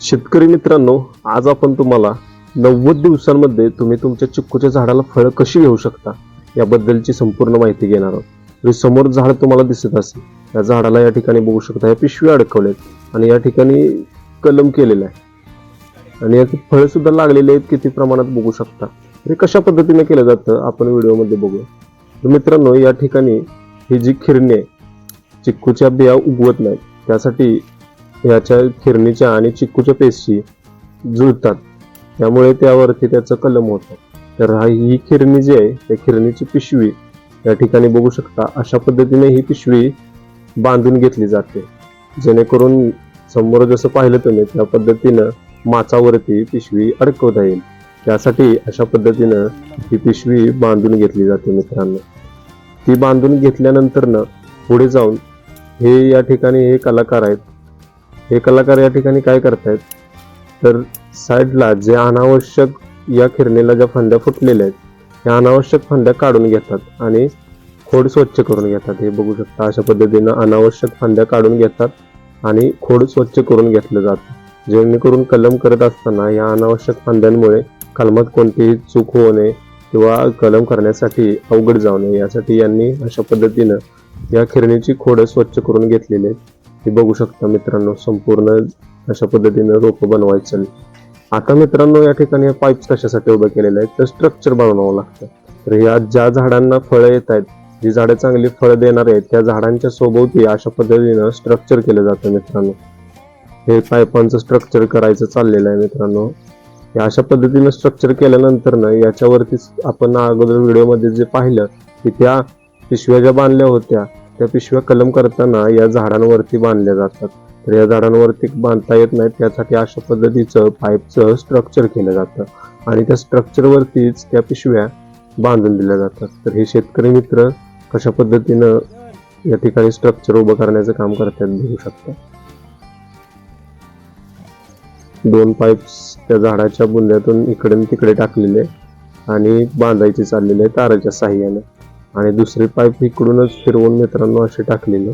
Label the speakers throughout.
Speaker 1: शेतकरी मित्रांनो आज आपण तुम्हाला नव्वद दिवसांमध्ये तुम्ही तुमच्या चिक्कूच्या झाडाला फळं कशी घेऊ शकता याबद्दलची संपूर्ण माहिती घेणार आहोत. हे समोर झाड तुम्हाला दिसत असेल या झाडाला या ठिकाणी बघू शकता या पिशव्या अडकवल्यात आणि या ठिकाणी कलम केलेला आहे. आणि याचे फळं सुद्धा लागलेले आहेत किती प्रमाणात बघू शकता. हे कशा पद्धतीने केलं जातं आपण व्हिडिओमध्ये बघूया. तर मित्रांनो या ठिकाणी ही जी खिरणी आहे चिक्कूच्या बिया उगवत नाहीत. त्यासाठी याच्या खिरणीच्या आणि चिक्कूच्या पेशी जुळतात. त्यामुळे त्यावरती त्याचं कलम होतं. तर ही खिरणी जी आहे त्या खिरणीची पिशवी या ठिकाणी बघू शकता अशा पद्धतीने ही पिशवी बांधून घेतली जाते. जेणेकरून समोर जसं पाहिलं तुम्ही त्या पद्धतीनं माचावरती पिशवी अडकवता येईल. त्यासाठी अशा पद्धतीनं ही पिशवी बांधून घेतली जाते मित्रांनो. ती बांधून घेतल्यानंतर पुढे जाऊन हे या ठिकाणी हे कलाकार आहेत हे कलाकार या ठिकाणी काय करतायत? तर साईडला जे अनावश्यक या खिरणीला ज्या फांद्या फुटलेल्या आहेत त्या अनावश्यक फांद्या काढून घेतात आणि खोड स्वच्छ करून घेतात. हे बघू शकता अशा पद्धतीनं अनावश्यक फांद्या काढून घेतात आणि खोड स्वच्छ करून घेतलं जातं. जेणेकरून कलम करत असताना या अनावश्यक फांद्यांमुळे कलमात कोणतीही चूक होऊ नये किंवा कलम करण्यासाठी अवघड जाऊ नये. यासाठी यांनी अशा पद्धतीनं या खिरणीची खोडं स्वच्छ करून घेतलेली आहेत. हे बघू शकता मित्रांनो संपूर्ण अशा पद्धतीनं रोपं बनवायचं. आता मित्रांनो या ठिकाणी पाईप्स कशासाठी उभं केलेलं आहे? तर स्ट्रक्चर बनवावं लागतं. तर या ज्या झाडांना फळं येत आहेत जी झाडं चांगली फळं देणार आहेत त्या झाडांच्या सोबती अशा पद्धतीनं स्ट्रक्चर केलं जातं मित्रांनो. हे पाईपांचं स्ट्रक्चर करायचं चाललेलं आहे मित्रांनो. हे अशा पद्धतीनं स्ट्रक्चर केल्यानंतर ना याच्यावरतीच आपण अगोदर व्हिडिओमध्ये जे पाहिलं की त्या पिशव्या ज्या बांधल्या होत्या त्या पिशव्या कलम करताना या झाडांवरती बांधल्या जातात. तर या झाडांवरती बांधता येत नाही त्यासाठी अशा पद्धतीचं पाईपचं स्ट्रक्चर केलं जातं. आणि त्या स्ट्रक्चरवरतीच त्या पिशव्या बांधून दिल्या जातात. तर हे शेतकरी मित्र कशा पद्धतीनं या ठिकाणी स्ट्रक्चर उभं करण्याचं काम करतात बघू शकता. दोन पाईप्स त्या झाडाच्या बुंद्यातून इकडे तिकडे टाकलेले आणि बांधायचे चाललेले आहे ताराच्या साह्याने. आणि दुसरी पाईप इकडूनच फिरवून मित्रांनो असे टाकलेले.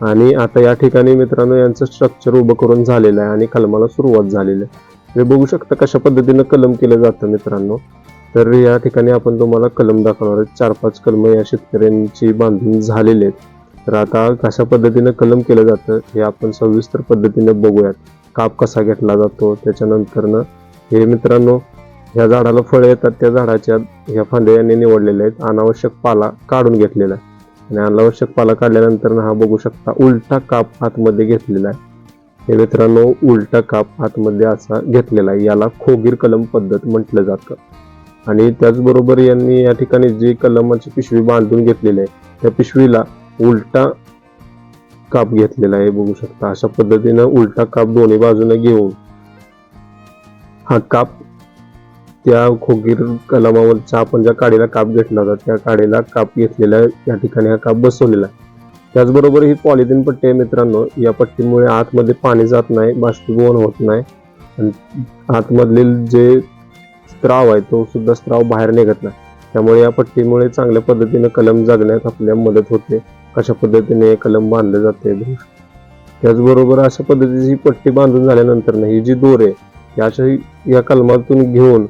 Speaker 1: आणि आता या ठिकाणी मित्रांनो यांचं स्ट्रक्चर उभं करून झालेलं आहे आणि कलमाला सुरुवात झालेली आहे. हे बघू शकता कशा पद्धतीनं कलम केलं जातं मित्रांनो. तर या ठिकाणी आपण तुम्हाला कलम दाखवणार आहे चार पाच कलम या शेतकऱ्यांची बांधून झालेले आहेत. तर आता कशा पद्धतीनं कलम केलं जातं हे आपण सविस्तर पद्धतीने बघूयात. काप कसा घेतला जातो त्याच्यानंतरनं हे मित्रांनो ह्या झाडाला फळं येतात त्या झाडाच्या ह्या फांद्या यांनी निवडलेल्या आहेत. अनावश्यक पाला काढून घेतलेला आहे. आणि अनावश्यक पाला काढल्यानंतर हा बघू शकता उलटा काप आतमध्ये घेतलेला आहे. हे मित्रांनो उलटा काप आतमध्ये असा घेतलेला आहे. याला खोगीर कलम पद्धत म्हटलं जातं. आणि त्याचबरोबर यांनी या ठिकाणी जी कलमाची पिशवी बांधून घेतलेली आहे त्या पिशवीला उलटा काप घेतलेला आहे. बघू शकता अशा पद्धतीनं उलटा काप दोन्ही बाजूने घेऊन हा काप त्या खोगीर कलमावरच्या म्हणजे आपण ज्या काडीला काप घेतला होता त्या काडीला काप घेतलेला या ठिकाणी हा काप बसवलेला आहे. त्याचबरोबर ही पॉलिथिन पट्टी आहे मित्रांनो. या पट्टीमुळे आतमध्ये पाणी जात नाही बाष्पीभवन होत नाही. आणि आतमधले जे स्त्राव आहे तो सुद्धा स्त्राव बाहेर निघत नाही. त्यामुळे या पट्टीमुळे चांगल्या पद्धतीने कलम जगण्यात आपल्या मदत होते. कशा पद्धतीने हे कलम बांधले जाते त्याचबरोबर अशा पद्धतीची ही पट्टी बांधून झाल्यानंतर ही जी दोरे आहे या अशा या कलमातून घेऊन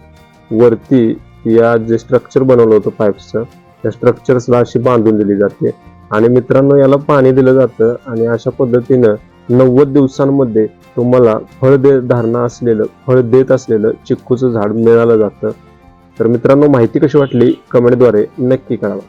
Speaker 1: वरती या जे स्ट्रक्चर बनवलं होतं पाईप्सचं त्या स्ट्रक्चर्सला अशी बांधून दिली जाते. आणि मित्रांनो याला पाणी दिलं जातं आणि अशा पद्धतीनं नव्वद दिवसांमध्ये तुम्हाला फळ दे धारणा असलेलं फळ देत असलेलं चिक्कूचं झाड मिळालं जातं. तर मित्रांनो माहिती कशी वाटली? कमेंटद्वारे नक्की कळवा.